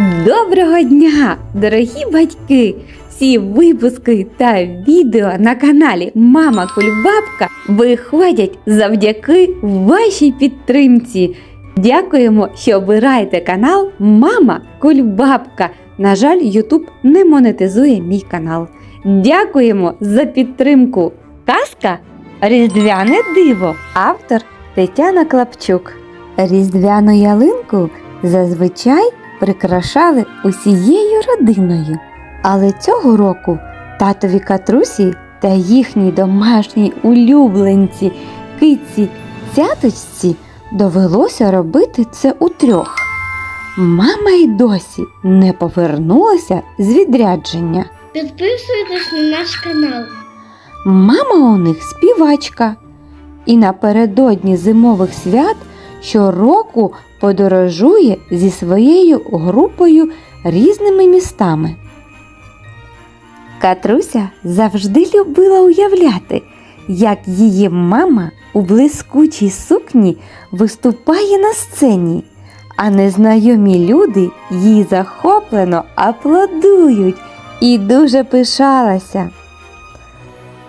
Доброго дня, дорогі батьки! Всі випуски та відео на каналі Мама Кульбабка виходять завдяки вашій підтримці. Дякуємо, що обираєте канал Мама Кульбабка. На жаль, Ютуб не монетизує мій канал. Дякуємо за підтримку. Казка Різдвяне диво. Автор Тетяна Клапчук. Різдвяну ялинку зазвичай прикрашали усією родиною. Але цього року татові катрусі та їхній домашній улюбленці киці цяточці довелося робити це утрьох. Мама й досі не повернулася з відрядження. Підписуйтесь на наш канал. Мама у них співачка. І напередодні зимових свят щороку подорожує зі своєю групою різними містами. Катруся завжди любила уявляти, як її мама у блискучій сукні виступає на сцені, а незнайомі люди їй захоплено аплодують і дуже пишалася.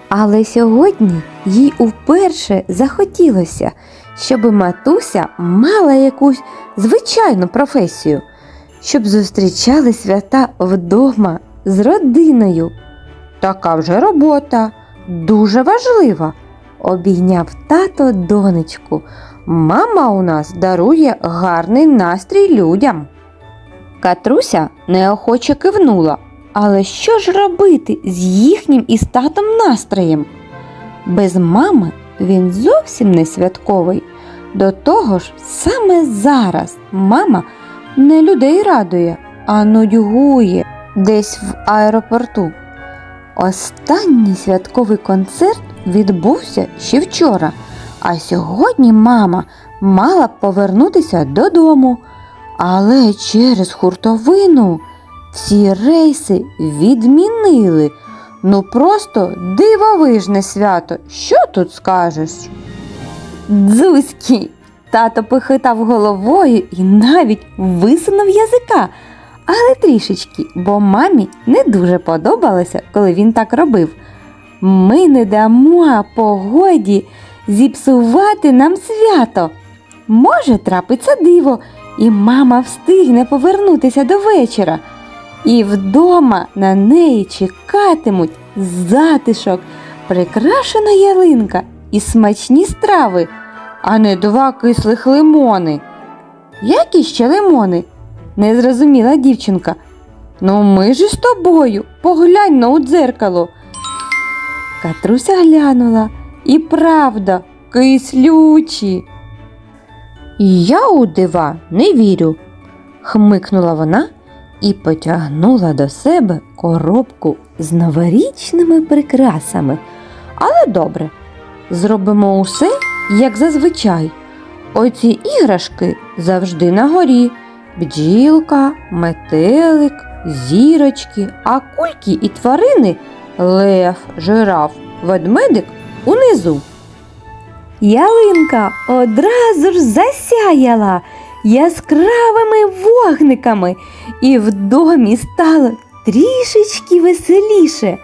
Але сьогодні їй уперше захотілося, щоб матуся мала якусь звичайну професію, щоб зустрічали свята вдома з родиною. Така вже робота, дуже важлива, обійняв тато донечку. Мама у нас дарує гарний настрій людям. Катруся неохоче кивнула. Але що ж робити з їхнім із татом настроєм? Без мами він зовсім не святковий. До того ж, саме зараз мама не людей радує, а нудьгує десь в аеропорту. Останній святковий концерт відбувся ще вчора, а сьогодні мама мала повернутися додому, але через хуртовину. Всі рейси відмінили. Ну просто дивовижне свято. Що тут скажеш? Дзузькі! Тато похитав головою і навіть висунув язика, але трішечки, бо мамі не дуже подобалося, коли він так робив. Ми не дамо погоді зіпсувати нам свято. Може, трапиться диво, і мама встигне повернутися до вечора. І вдома на неї чекатимуть затишок, прикрашена ялинка і смачні страви, а не два кислих лимони. Які ще лимони? не зрозуміла дівчинка. Ну ми ж із тобою, поглянь на у дзеркало. Катруся глянула і правда, кислючі. Я у дива не вірю, хмикнула вона і потягнула до себе коробку з новорічними прикрасами. Але добре, зробимо усе, як зазвичай. Оці іграшки завжди на горі. Бджілка, метелик, зірочки, а кульки і тварини лев, жираф, ведмедик унизу. Ялинка одразу ж засяяла яскравими вогниками, і в домі стало трішечки веселіше.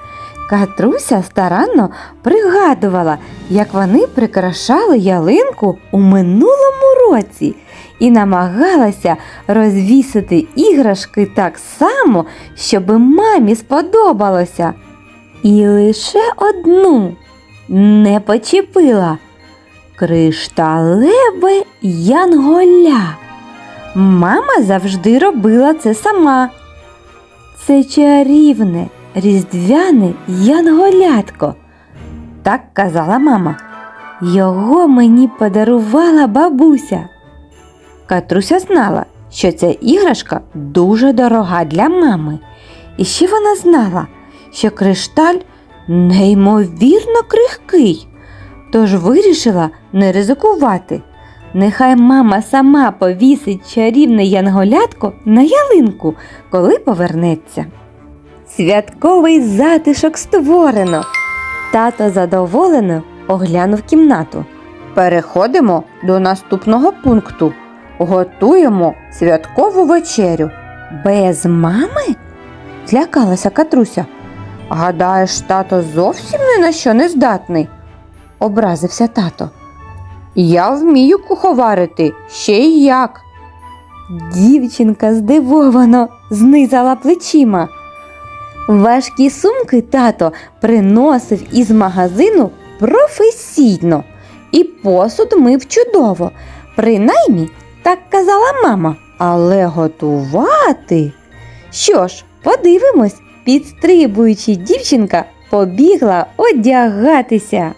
Катруся старанно пригадувала, як вони прикрашали ялинку у минулому році і намагалася розвісити іграшки так само, щоб мамі сподобалося. І лише одну не почепила кришталеве янголя. Мама завжди робила це сама. Це чарівне, різдвяне янголятко. Так казала мама. Його мені подарувала бабуся. Катруся знала, що ця іграшка дуже дорога для мами. І ще вона знала, що кришталь неймовірно крихкий, тож вирішила не ризикувати. Нехай мама сама повісить чарівне янголятко на ялинку, коли повернеться. Святковий затишок створено. Тато задоволено оглянув кімнату. Переходимо до наступного пункту. Готуємо святкову вечерю. Без мами? злякалася Катруся. Гадаєш, тато зовсім ні на що не здатний, образився тато. Я вмію куховарити, ще й як. Дівчинка здивовано знизала плечима. Важкі сумки тато приносив із магазину професійно, і посуд мив чудово. Принаймні, так казала мама. Але готувати. Що ж, подивимось, підстрибуючи, дівчинка побігла одягатися.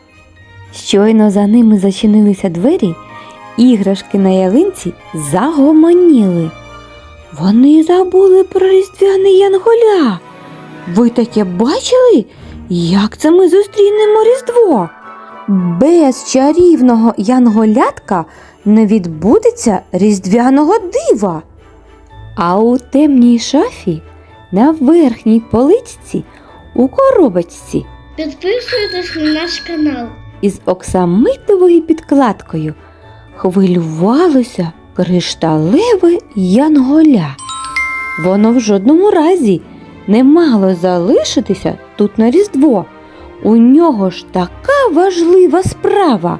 Щойно за ними зачинилися двері, іграшки на ялинці загомоніли. Вони забули про різдвяний янголя. Ви таке бачили? Як це ми зустрінемо Різдво? Без чарівного янголятка не відбудеться різдвяного дива. А у темній шафі на верхній поличці у коробочці Підписуйтесь на наш канал. із оксамитовою підкладкою хвилювалося кришталеве янголя. Воно в жодному разі не мало залишитися тут на Різдво. У нього ж така важлива справа.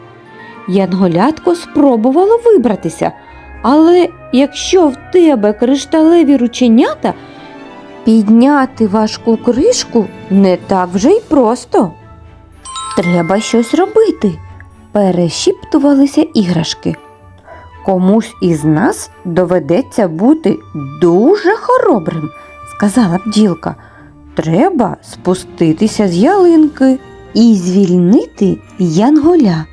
Янголятко спробувало вибратися, але якщо в тебе кришталеві рученята, підняти важку кришку не так вже й просто. Треба щось робити. Перешіптувалися іграшки. Комусь із нас доведеться бути дуже хоробрим, сказала бджілка. Треба спуститися з ялинки і звільнити янголя.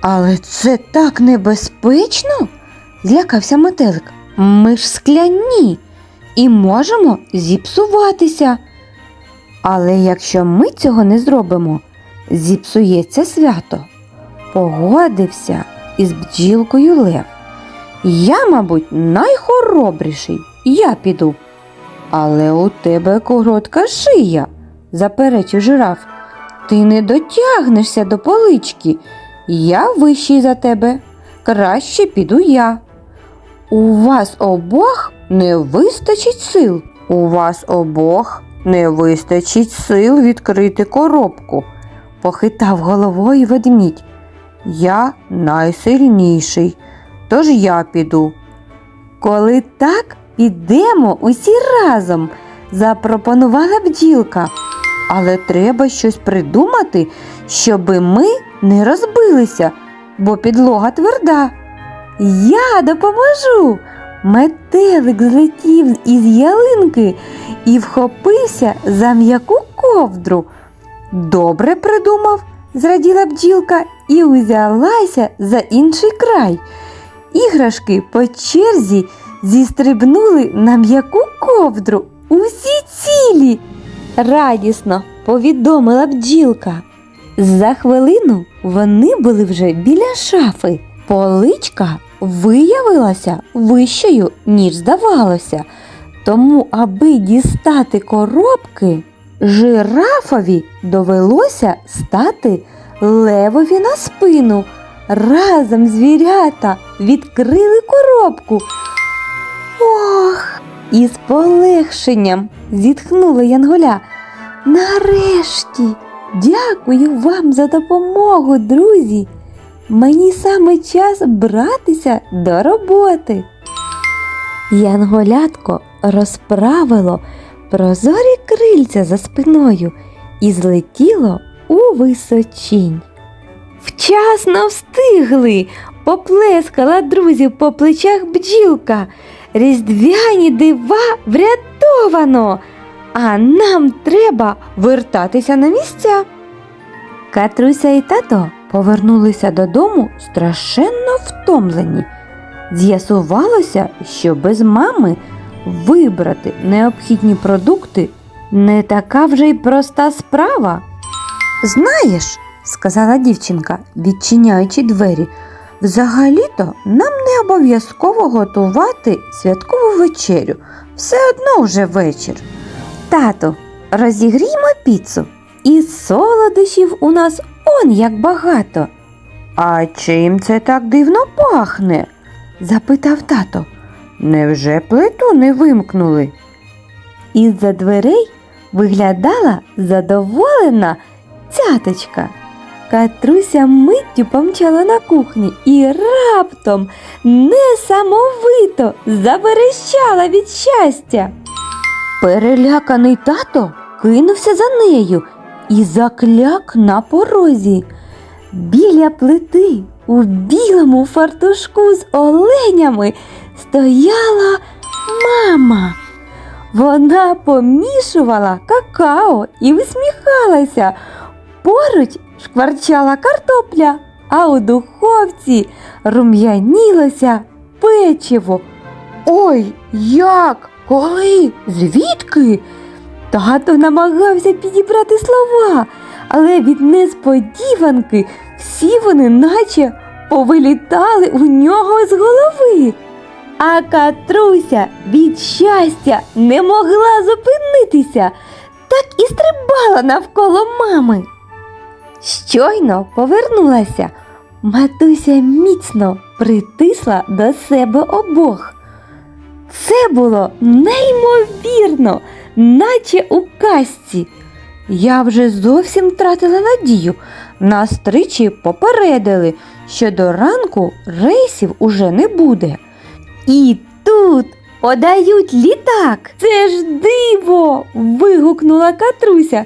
Але це так небезпечно, злякався метелик. Ми ж скляні і можемо зіпсуватися. Але якщо ми цього не зробимо, зіпсується свято. Погодився із бджілкою Лев. Я, мабуть, найхоробріший, я піду. Але у тебе коротка шия, заперечив жираф. Ти не дотягнешся до полички. Я вищий за тебе. Краще піду я. У вас обох не вистачить сил. У вас обох не вистачить сил відкрити коробку, похитав головою ведмідь. Я найсильніший, тож я піду. Коли так, підемо усі разом, запропонувала бджілка. Але треба щось придумати, щоби ми не розбилися, бо підлога тверда. Я допоможу. Метелик злетів із ялинки і вхопився за м'яку ковдру. Добре придумав, зраділа бджілка і узялася за інший край. Іграшки по черзі зістрибнули на м'яку ковдру. Усі цілі. Радісно повідомила бджілка. За хвилину вони були вже біля шафи. Поличка виявилася вищою, ніж здавалося. Тому, аби дістати коробки, жирафові довелося стати левові на спину. Разом звірята відкрили коробку. Ох! Із полегшенням зітхнула Янголя. Нарешті, дякую вам за допомогу, друзі. Мені саме час братися до роботи. Янголятко розправило прозорі крильця за спиною і злетіло у височінь. Вчасно встигли, поплескала друзів по плечах бджілка. Різдвяні дива врятовано, а нам треба вертатися на місця. Катруся і тато повернулися додому страшенно втомлені. З'ясувалося, що без мами вибрати необхідні продукти не така вже й проста справа. Знаєш, сказала дівчинка, відчиняючи двері, взагалі-то нам не обов'язково готувати святкову вечерю. Все одно вже вечір. Тату, розігріймо піцу. І солодощів у нас он як багато. А чим це так дивно пахне? запитав тато. Невже плиту не вимкнули? Із-за дверей виглядала задоволена цяточка. Катруся миттю помчала на кухні і раптом несамовито заверещала від щастя. Переляканий тато кинувся за нею і закляк на порозі. Біля плити у білому фартушку з оленями стояла мама. Вона помішувала какао і усміхалася. Поруч шкварчала картопля, а у духовці рум'янілося печиво. Ой, як? Коли? Звідки? Тато намагався підібрати слова, але від несподіванки всі вони наче повилітали у нього з голови. А Катруся від щастя не могла зупинитися, так і стрибала навколо мами. Щойно повернулася. Матуся міцно притисла до себе обох. Це було неймовірно, наче у казці. Я вже зовсім втратила надію. Нас тричі попередили, що до ранку рейсів уже не буде. І тут подають літак. Це ж диво. вигукнула Катруся.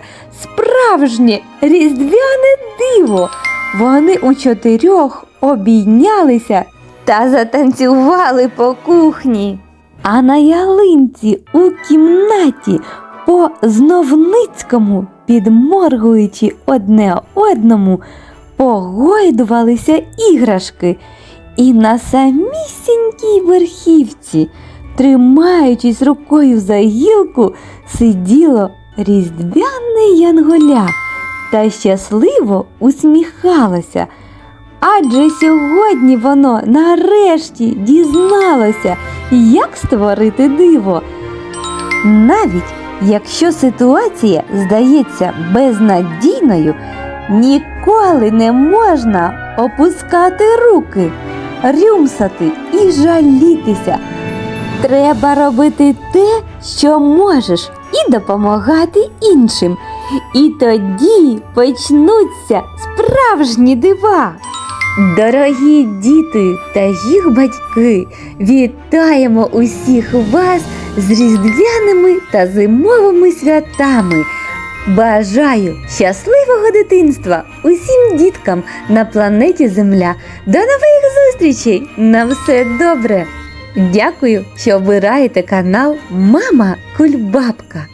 Справжнє різдвяне диво. Вони у чотирьох обійнялися та затанцювали по кухні. А на ялинці у кімнаті по зновницькому, підморгуючи одне одному, погойдувалися іграшки. І на самісінькій верхівці, тримаючись рукою за гілку, сиділо різдвяне янголя та щасливо усміхалося. Адже сьогодні воно нарешті дізналося, як створити диво. Навіть якщо ситуація здається безнадійною, ніколи не можна опускати руки, рюмсати і жалітися. Треба робити те, що можеш, і допомагати іншим. І тоді почнуться справжні дива. Дорогі діти та їх батьки, вітаємо усіх вас з різдвяними та зимовими святами. Бажаю щасливого дитинства усім діткам на планеті Земля. До нових зустрічей! На все добре! Дякую, що обираєте канал Мама Кульбабка.